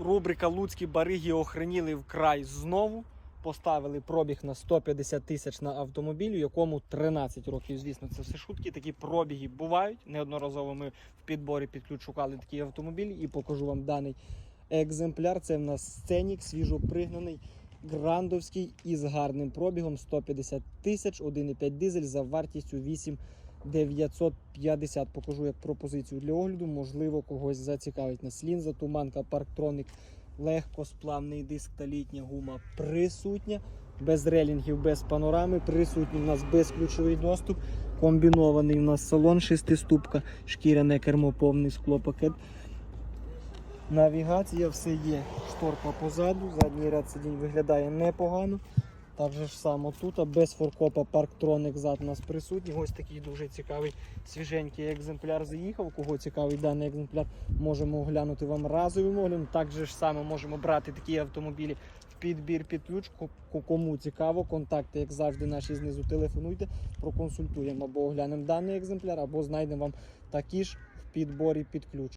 Рубрика Луцькі бариги охреніли вкрай знову. Поставили пробіг на 150 тисяч на автомобіль, у якому 13 років. Звісно, це все шутки. Такі пробіги бувають. Неодноразово ми в підборі під ключ шукали такі автомобілі і покажу вам даний екземпляр. Це в нас сценік, свіжопригнаний, грандовський із гарним пробігом 150 тисяч, 1,5 дизель за вартістю 8 950. Покажу як пропозицію для огляду. Можливо, когось зацікавить нас лінза, туманка, парктроник, легкосплавний диск та літня гума присутня. Без релінгів, без панорами. Присутній у нас безключовий доступ. Комбінований у нас салон, шестиступка, шкіряне кермо, повний склопакет. Навігація, все є. Шторка позаду, задній ряд сидінь виглядає непогано. Так ж само тут, без форкопа парктроник зад нас присутній. Ось такий дуже цікавий свіженький екземпляр заїхав. Кого цікавий даний екземпляр, можемо оглянути вам разовим оглядом. Так же ж само можемо брати такі автомобілі в підбір під ключ. Кому цікаво, контакти, як завжди, наші знизу телефонуйте, проконсультуємо або оглянемо даний екземпляр, або знайдемо вам такі ж в підборі під ключ.